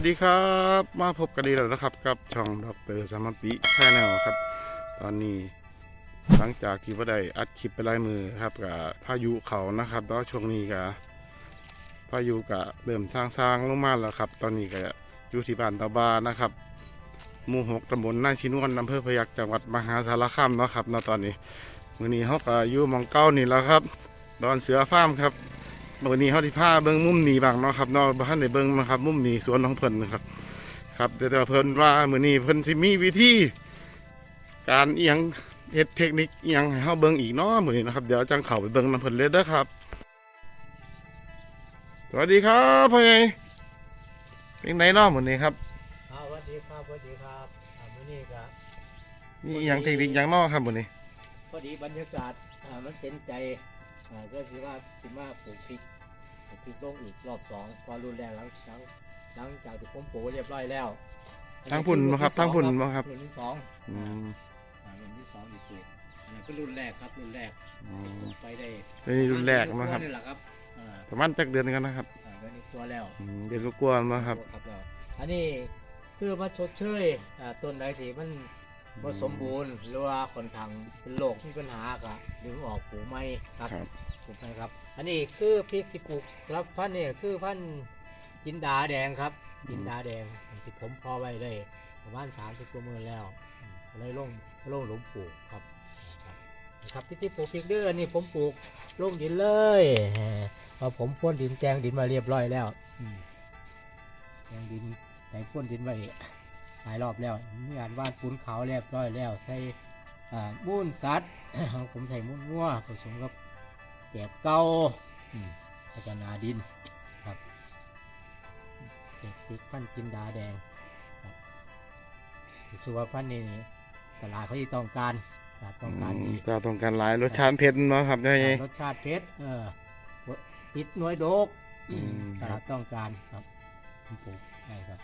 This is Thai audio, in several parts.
วัสดีครับ มาพบกันดีแล้วนะครับ กับช่องดรสามปิแชนแนลครับ ตอนนี้หลังจากที่ว่าได้อัดคลิปไปหลายมือครับกับพายุเขานะครับแล้วช่วงนี้กับพายุกับเริ่มสร้างๆลงมาแล้วครับ ตอนนี้ก็อยู่ที่บ้านตาบานะครับหมู่หกตำบลน่านชินวนอำเภอพยัคฆ์จังหวัดมหาสารคามนะครับณตอนนี้มื้อนี้เขาก็อยู่มองเก้านี่แล้วครับ ดอนเสือฟาร์มครับ วันนี้เขาที่ผ้าเบิ้งมุมหนีบางเนาะครับเนาะบ้านในเบิ้งนะครับมุมหนีสวนของเพิ่นนะครับ ครับแต่ว่าเพิ่นว่ามื้อนี้เพิ่นสิมีวิธีการเอียงเฮ็ดเทคนิคเอียงให้เฮาเบิ้งอีกเนาะมื้อนี้นะครับเดี๋ยวจังเข้าไปเบิ้งนํเพิ่นเลยเด้อครับ สวัสดีครับพ่อใหญ่เป็นไงเนาะมื้อนี้ครับครับสวัสดีครับสวัสดีครับอ่ามื้อนี้ก็มีเอียงเทคนิคหยังเนาะครับมื้อนี้พอดีบรรยากาศอ่ามันเป็นใจ อ่าก็สิว่าสิมาปลูกพริกปลูกพริกลงอีกรอบสองความรุนแรงหลังหลังหลังจากที่ผมปลูกเรียบร้อยแล้วทางพุ่นบ่ครับทางพุ่นบ่ครับ รุ่นที่สองอืมอ่ารุ่นที่สองอีกปลูกอันนั้นก็รุ่นแรกครับรุ่นแรกอืมไปได้นี่รุ่นแรกมาครับ นี่แหละครับอ่าประมาณจักเดือนกันนะครับอ่าเดือนนี้ตัวแล้ว อืมเดือนกว่าๆมาครับ ครับแล้วอันนี้คือมาชดเชยอ่าต้นไหนสิมัน บ่สมบูรณ์หรือว่าค่อนข้างเป็นโรคมีปัญหาก็ดึงออกปลูกใหม่ครับครับ ปลูกใหม่ครับ อันนี้คือพริกที่ปลูกครับพันธุ์นี่คือพันธุ์จินดาแดงครับจินดาแดงที่ผมพอไว้ได้ประมาณ30กว่ามือแล้วอืมก็เลยลงลงหลุมปลูกครับ ครับนะครับที่ที่ปลูกพริกเด้ออันนี้ผมปลูกลงดินเลยพอผมพ่นดินแจงดินมาเรียบร้อยแล้วอืมแจงดินแต่พ่นดินไว้หลายรอบแล้วมีการวาดปูนขาวเรียบร้อยแล้วใส่อ่ามูลสัตว์ของผมใส่มูลงัวผสมกับแกบเก่าอืมแล้วก็นาดินครับเก็บพริกพันธุ์กินดาแดงครับสุวพันธุ์นี่นี่ตลาดเขาที่ต้องการตลาดต้องการดีก็ต้องการหลายรสชาติเผ็ดเนาะครับพ่อใหญ่รสชาติเผ็ดเออติดหน่วยโดกอืมตลาดต้องการครับผมปลูกได้ครับ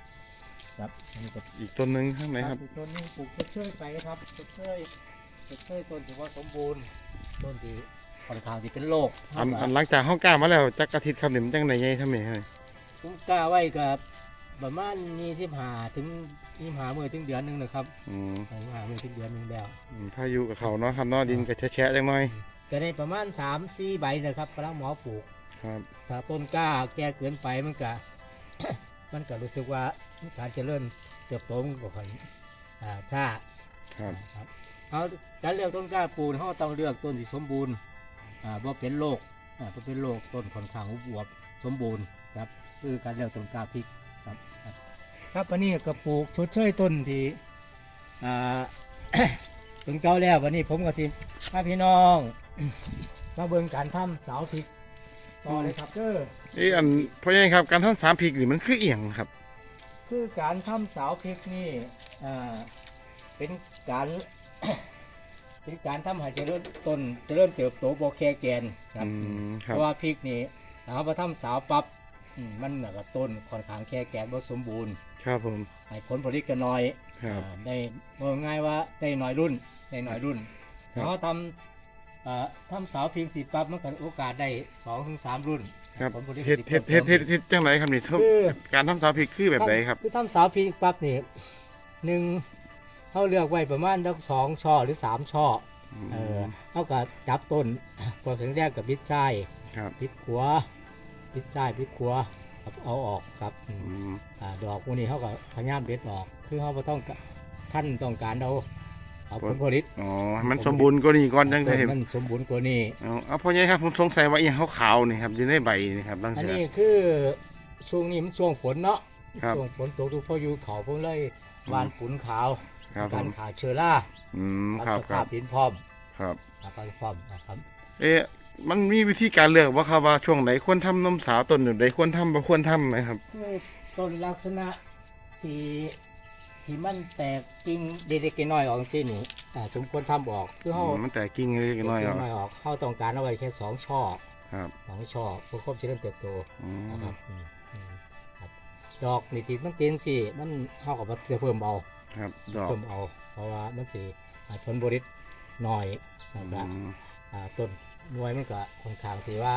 ครับอันนี้ก็อีกต้นหนึงข้างไหนครับ ปลูกต้นนี้ปลูกเชยๆไปครับเชยๆเชยๆต้นถือว่าสมบูรณ์ต้นที่ค่อนข้างที่เป็นโรคอันอันหลังจากห้องกล้ามาแล้วจักอาทิตย์ครับนี่มันจังไหนไงทำไมให้ผมกล้าไว้กับประมาณยี่สิบห้าถึงยี่สิบห้ามือถึงเดือนหนึ่งนะครับอืมยี่สิบห้ามือถึงเดือนหนึ่งแล้ว อืมพายุกับเขาเนาะครับเนาะดินก็แฉะๆจังหน่อยก็ได้ประมาณสามสี่ใบนะครับกำลังหมอปลูก ครับ ถ้าต้นกล้าแก่เกินไปมันก็ มันก็รู้สึกว่า การเจริญเติบโตมันก็ค่อยอ่าช้าครับครับเอาการเลือกต้นกล้าปลูกเขาต้องเลือกต้นที่สมบูรณ์อ่าบ่เป็นโรคอ่าบ่เป็นโรคต้นค่อนข้างอวบสมบูรณ์ครับคือการเลือกต้นกล้าพริกครับครับครับวันนี้ก็ปลูกชดเชยต้นที่อ่าต้นเก่าแล้ววันนี้ผมก็สิพาพี่น้อง มาเบิ่งการทำเสาพริกต่อเลยครับเด้อเอ้อันพ่อใหญ่ครับการทำสามพริกนี่มันคือเอียงครับ คือการทำเสาพริกนี่อ่าเป็นการเป็นการทำให้เจริญต้นเจริญเติบโตโบแคแกนครัอืบมคเพรับราะว่าพริกนี่ถ้าเราไปทำเสาปั๊บอืมมันน่ะก็ต้นค่อนข้างแค่แกนบ่สมบูรณ์ ครับผมให้ผลผลิตก็น้อยครับอ่าได้บอกง่ายว่าได้น้อยรุ่นได้น้อยรุ่นครับเราทำเอ่อทำเสาเพียงสีปั๊บมันก็โอกาสได้สองถึงสามรุ่น ครับผลผลิตเฮ็ดเฮ็ดเฮ็ดเฮ็ดเฮ็ดจังไหนครับนี่คือ การทำสามพริกคือแบบไหนครับ คือทำเสาเพียงปั๊บนี่หนึ่งเขาเลือกไว้ประมาณสักสองช่อหรือสามช่อเออเขาก็จับต้น พอแข็งแรกกับพิษไส้ครับพิษขัวพิษไส้พิษขัวครับเอาออกครับอืมอืมอ่าดอกพวกนี้เขาก็พยายามเด็ดออก คือเขาบ่ต้องกะท่านต้องการเอา เอาผลผลิตอ๋อให้มันสมบูรณ์ก็นี่ก่อนจังต้ได้นมันสมบูรณ์กว่านี้เอาเอาพ่อใหญ่ครับผมสงสัยว่าอีหยังขาวๆนี่ครับอยู่ในใบนี่ครับลังอันเสือนี้คือช่วงนี้มันช่วงฝนเนาะครับช่วงฝนตกทุกพายุเขาผมเลยหวานปุ๋นขาวครับผการมขาเชื้อราอืมตามครับสครัภาบพดินพร้อมครับสภาพพร้อมนะครับ เอ๊ะมันมีวิธีการเลือกว่าครับว่าช่วงไหนควรทำนมสาวต้นไหนควรทำบ่ควรทำไหมครับคือต้นลักษณะที่ ที่มันแตกกิ่งเด็กๆน้อยๆออกสินี่อ่าสมควรทำออกคือเขาอืมมันแต่กิ่งเล็กๆน้อยเด็เอากๆน้อยออกเขาต้องการเอาไว้แค่สองช่อครับสองช่อเพื่อควบเจริญเติบโต อืมนะครับอืมอืมครับดอกนี่ติดมันเต็นสิมันเข้ากับว่าจะเพิ่มเอาครับดอกเพิ่มเอา เพราะว่ามันสิอ่าผลบริตหน่อยอืนะครับมอ่าต้นหน่วยมันก็ค่อนข้างสิว่า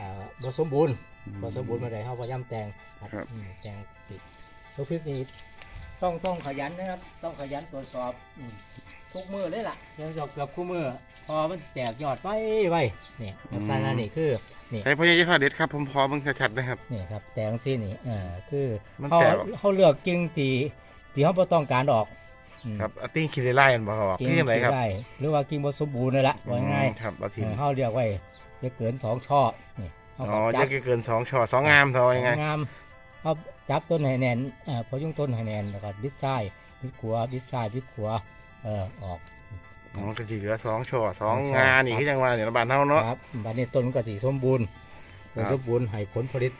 อ่าบ่สมบูรณ์บ่สมบูรณ์มาได้เฮาพยายามแต่งครับครับ อืมแต่งติดลูกพริกนี่ ต้องต้องขยันนะครับ ต้องขยันตรวจสอบอืมทุกมือเลยล่ะยังจบเกือบคู่มือ พอมันแตกยอดไว้ไว้เนี่ยลักษณะนี่คือนี่ใช้พ่อใหญ่ทอดเด็ดครับผมพอเบิ่งชัดๆนะครับ นี่ครับแตงซี่นี่เอ่าคือมันเขาแตกเขาเลือกกิ่งที่ที่เขาบ่ต้องการออกอืมครับอาติ้งคิดไล่กันบ่ครับกิ่งนี่ยังไงที่ครับได้หรือว่ากิ่งบ่สมบูรณ์นั่นแหละว่าง่ายอืมครับเอาทีเออเขาเรียกไว้จะเกินสองช่อนี่เขาอ๋อก็จัจะบเกินสองช่อสองงามเท่ายังไงสวยงามเขา จับต้นให้แน่นเอ่อพอยุ่งต้นให้แน่นแล้วก็บิดซ้ายบิดขวาบิดซ้ายบิดขวาเออออกอ๋อก็สิเหลือสองช่อสองสองช่องานนี่คือจังว่าเนี่ยบ้านเฮาเนาะครับบัดนี้ต้นมันก็สีสมบูรณ์ครับสมบูรณ์ให้ผลผลิต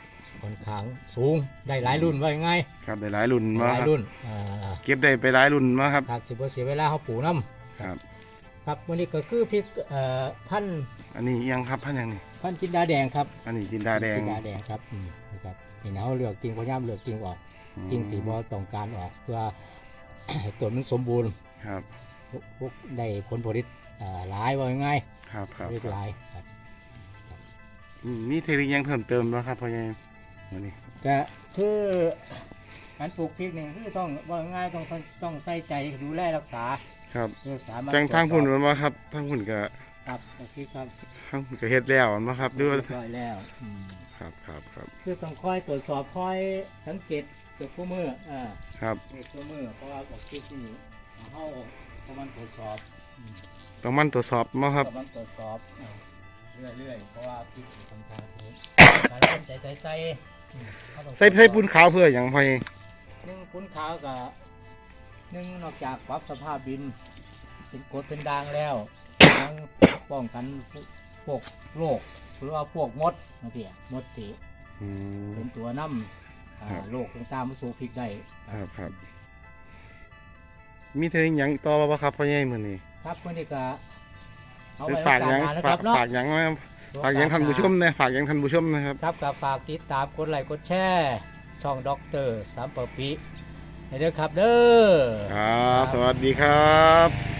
ค่อนข้างสูงได้หลายรุ่นว่าง่ายครับได้หลายรุ่นๆมาหลายครับรุ่นอ่าเก็บได้ไปหลายรุ่นมาครับครับสิบ่เสียเวลาเขาปลูกน้ำครับ ครับวันนี้ก็คือพริกเอ่อพันธุ์อันนี้ยังครับพันยังนี่พันธุ์จินดาแดงครับ อันนี้จินดาแดงจินดาแดงครับอืม นะครับนี่นะเขาเลือกกิ่งพยายามเลือกกิ่งออกกิ่งที่บ่ต้องการออกเพื่อให้ต้นมันสมบูรณ์ครับพวกพวกได้ผลผลิตอ่าหลายว่าง่ายครับครับผลิตหลายครับอืมมีเทคนิคยังเพิ่มเติมบ่ครับพ่อใหญ่วันนี้ก็คือการปลูกพริกนี่คือต้องว่าง่ายต้องต้องใส่ใจดูแลรักษา ครับเพื่อสามารถจังทางพุ่นตรวจสอบมันบ่ครับทางพุ่นก็ครับพริกครับ ทางพุ่นก็เฮ็ดแล้วมันบ่ครับหรือว่าเรียบร้อยแล้วอืมครับครับครับคือต้องคอยตรวจสอบคอยสังเกตเกือบคู่มืออ่าครับเกือบคู่มือเพราะว่าบอกพริกนี่เขาเขามันตรวจสอบอืมต้องมันตรวจสอบบ่ครับกำลังตรวจสอบอ่าเรื่อยๆเพราะว่าพริกสำคัญที่การเล่นใจใส่ใส่อืมเขาต้อง ใส่ใส่ปูนขาวเพื่อหยังพ่อใหญ่หนึ่งปุ้นขาวกับหนึ่งนอกจากปรับสภาพดิน เป็นกรดเป็นด่างแล้ว ยังป้องกัน พวกโรคหรือว่าพวกมดนะเตี่ยมดตีอืม เป็นตัวนำอ่าครับ โรคต่างๆมาสู่พริกได้ครับครับ มีเทคนิคหยังต่อบ่ครับพ่อใหญ่มื้อนี้ครับเพื่อนนี่ก็เอาหรือไว้ฝากหยังโอกสหน้นะคฝารักบเนาะฝากหยังไว้ครับฝากหยังท่านผู้ชมนะฝากหยังท่านผู้ชมนะครับ ครับกับฝากติดตามกดไลค์กดแชร์ช่องด็อกเตอร์สามปปีให้เด้อครับเด้อ ครับ สวัสดีครับ